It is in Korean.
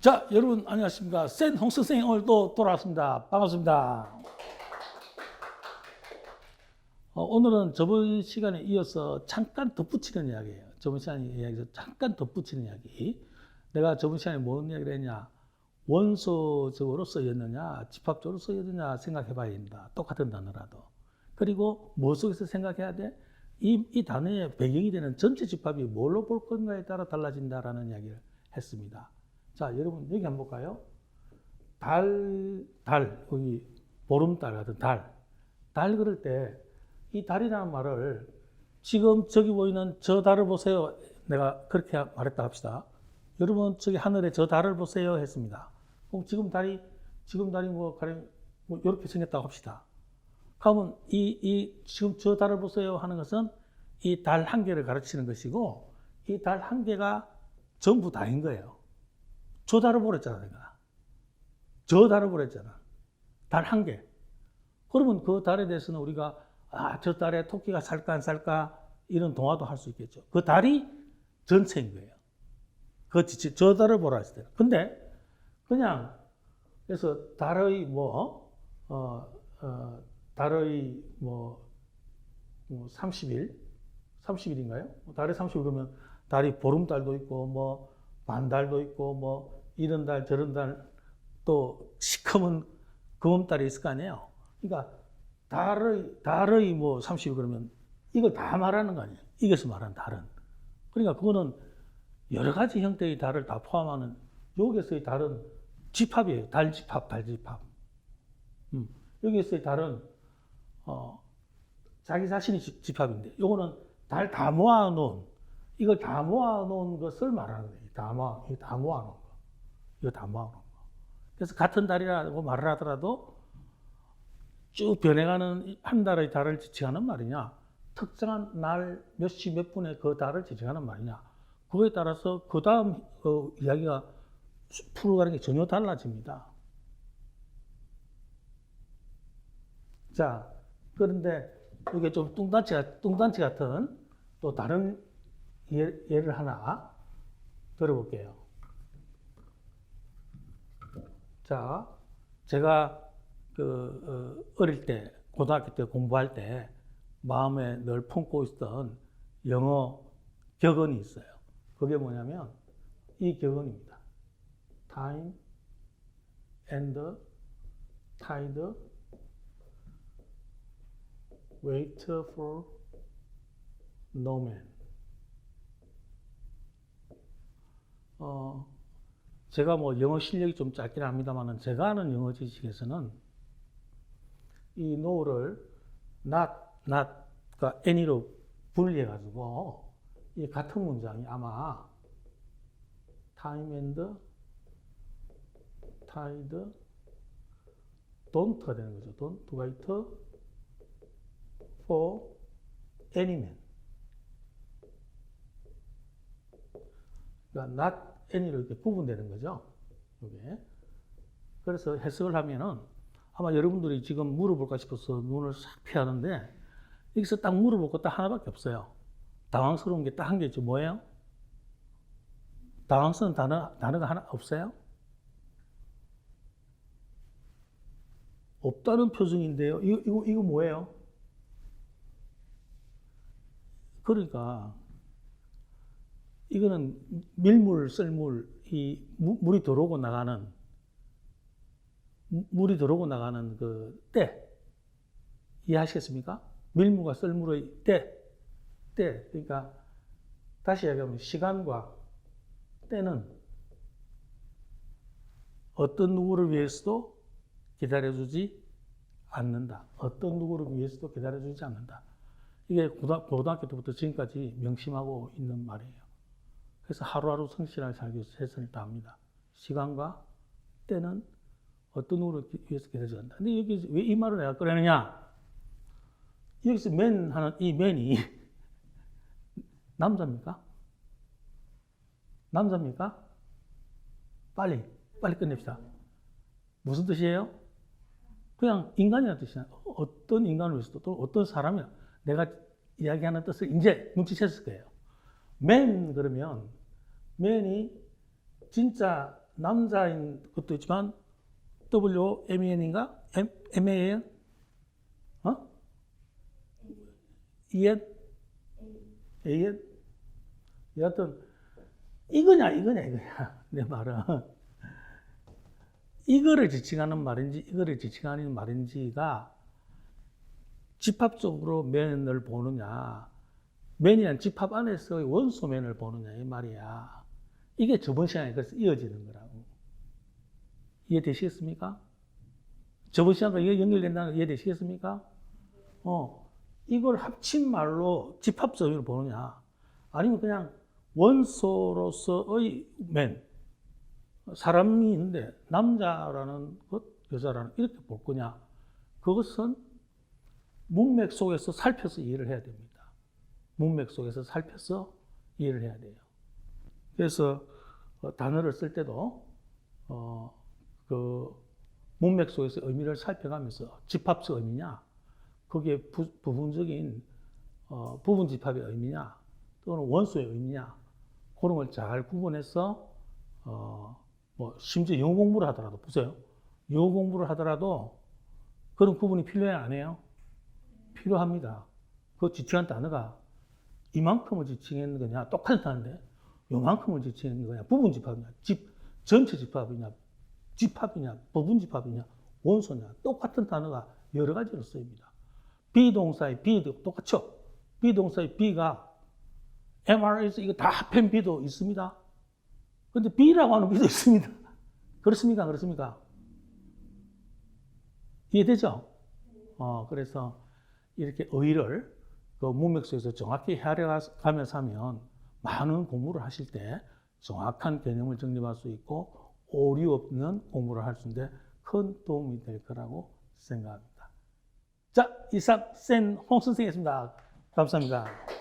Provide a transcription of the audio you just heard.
자, 여러분 안녕하십니까? 센홍 선생님 오늘 또 돌아왔습니다. 반갑습니다. 어, 오늘은 저번 시간에 이어서 잠깐 덧붙이는 이야기예요. 저번 시간에 이야기에서 잠깐 덧붙이는 이야기. 내가 저번 시간에 뭔 이야기를 했냐? 원소적으로 쓰였느냐, 집합적으로 쓰였느냐 생각해 봐야 된다. 똑같은 단어라도. 그리고 뭐 속에서 생각해야 돼? 이, 이 단어의 배경이 되는 전체 집합이 뭘로 볼 건가에 따라 달라진다라는 이야기를 했습니다. 자, 여러분 여기 한번 볼까요? 달, 달, 여기 보름달 같은 달. 달 그럴 때 이 달이라는 말을 지금 저기 보이는 저 달을 보세요. 내가 그렇게 말했다 합시다. 여러분 저기 하늘에 저 달을 보세요 했습니다. 그럼 지금 달이 지금 달이 뭐 가령 뭐 이렇게 생겼다고 합시다. 그러면 이, 이 지금 저 달을 보세요 하는 것은 이 달 한 개를 가르치는 것이고 이 달 한 개가 전부 다인 거예요. 저 보랬잖아 내가. 저 보랬잖아. 달 한 개. 그러면 그 달에 대해서는 우리가 아, 저 달에 토끼가 살까 안 살까 이런 동화도 할 수 있겠죠. 그 달이 전체인 거예요. 그 지체, 저 달을 보라 했을 때는. 근데 그냥 그래서 달의 뭐, 어, 어, 달의 뭐, 뭐 30일, 30일인가요? 달에 30일 그러면 달이 보름달도 있고 뭐 반달도 있고 뭐 이런 달 저런 달 또 시커먼 금음달이 있을 거 아니에요. 그러니까 달의 달의 뭐 30일 그러면 이걸 다 말하는 거 아니에요. 이것을 말하는 달은. 그러니까 그거는 여러 가지 형태의 달을 다 포함하는 여기에서의 달은 집합이에요. 달 집합, 달 집합. 음. 여기에서의 달은 어, 자기 자신이 집- 집합인데 요거는 달 다 모아놓은 이걸 다 모아놓은 것을 말하는 거예요. 다 모아, 다 모아놓은 거. 이거 다 모아놓은 거. 그래서 같은 달이라고 말을 하더라도 쭉 변해가는 한 달의 달을 지칭하는 말이냐, 특정한 날 몇 시 몇 분에 그 달을 지칭하는 말이냐, 그거에 따라서 그 다음 어, 이야기가 풀어가는 게 전혀 달라집니다. 자, 그런데 이게 좀 뚱딴치, 같- 뚱딴치 같은 또 다른 예, 예를 하나 들어볼게요. 자, 제가 그 어, 어릴 때 고등학교 때 공부할 때 마음에 늘 품고 있던 영어 격언이 있어요. 그게 뭐냐면 이 격언입니다. Time and tide wait for no man. 어, 제가 뭐 영어 실력이 좀 짧긴 합니다만은 제가 아는 영어 지식에서는 이 no를 not, not, 그 any로 분리해가지고 이 같은 문장이 아마 time and tide don't가 되는 거죠. don't wait for any man. 그러니까 not any로 이렇게 구분되는 거죠. 이게. 그래서 해석을 하면은 아마 여러분들이 지금 물어볼까 싶어서 눈을 싹 피하는데 여기서 딱 물어볼 거 딱 하나밖에 없어요. 당황스러운 게 딱한개 있죠. 뭐예요? 당황스러운 단어, 단어가 하나 없어요? 없다는 표정인데요. 이거, 이거, 이거 뭐예요? 그러니까 이거는 밀물, 썰물, 이 무- 물이 들어오고 나가는 무- 물이 들어오고 나가는 그 때 이해하시겠습니까? 밀물과 썰물의 때, 때 그러니까 다시 이야기하면 시간과 때는 어떤 누구를 위해서도 기다려주지 않는다. 어떤 누구를 위해서도 기다려주지 않는다. 이게 고등- 고등학교 때부터 지금까지 명심하고 있는 말이에요. 그래서 하루하루 성실하게 살기 위해서 최선을 다합니다. 시간과 때는 어떤 기- 위해서 않는다. 근데 여기 왜이 말을 내가 꺼내느냐? 여기서 맨 하는 이 맨이 남자입니까? 남자입니까? 빨리, 빨리 끝냅시다. 무슨 뜻이에요? 그냥 인간이라는 뜻이야. 어떤 인간을 위해서도 또 어떤 사람이야. 내가 이야기하는 뜻을 이제 눈치챘을 거예요. 맨 그러면 맨이 진짜 남자인 것도 있지만 W M N? 어? E N? A N? 여하튼 이거냐 이거냐 이거냐 내 말은 이거를 지칭하는 말인지 이거를 지칭하는 말인지가 집합적으로 맨을 보느냐 맨이란 집합 안에서의 원소맨을 보느냐 이 말이야 이게 저번 시간에 그래서 이어지는 거라고 이해되시겠습니까? 저번 시간과 이게 연결된다는 거 이해되시겠습니까? 어 이걸 합친 말로 집합적으로 보느냐 아니면 그냥 원소로서의 맨 사람이 있는데 남자라는 것, 여자라는 이렇게 볼 거냐? 그것은 문맥 속에서 살펴서 이해를 해야 됩니다. 문맥 속에서 살펴서 이해를 해야 돼요. 그래서 어, 단어를 쓸 때도 어, 그 문맥 속에서 의미를 살펴가면서 집합적 의미냐, 그게 부, 부분적인 어, 부분 집합의 의미냐, 또는 원소의 의미냐, 그런 걸 잘 구분해서 어, 뭐 심지어 영어 공부를 하더라도 보세요. 영어 공부를 하더라도 그런 구분이 필요해 안 해요? 필요합니다. 그 지칭한 단어가 이만큼을 지칭했는 거냐 똑같은 단어인데 요만큼을 지칭했는 거냐 부분 집합이냐 집 전체 집합이냐 집합이냐 부분 집합이냐 원소냐 똑같은 단어가 여러 가지로 쓰입니다. 비동사의 비도 똑같죠. 비동사의 비가 MR에서 이거 다 합한 비도 있습니다. 근데 B라고 하는 B도 있습니다. 그렇습니까? 그렇습니까? 이해되죠? 어, 그래서 이렇게 의의를 그 문맥 속에서 정확히 헤아려 가면서 하면 많은 공부를 하실 때 정확한 개념을 정립할 수 있고 오류 없는 공부를 할 수 있는데 큰 도움이 될 거라고 생각합니다. 자, 이상 센 홍 선생이었습니다. 감사합니다.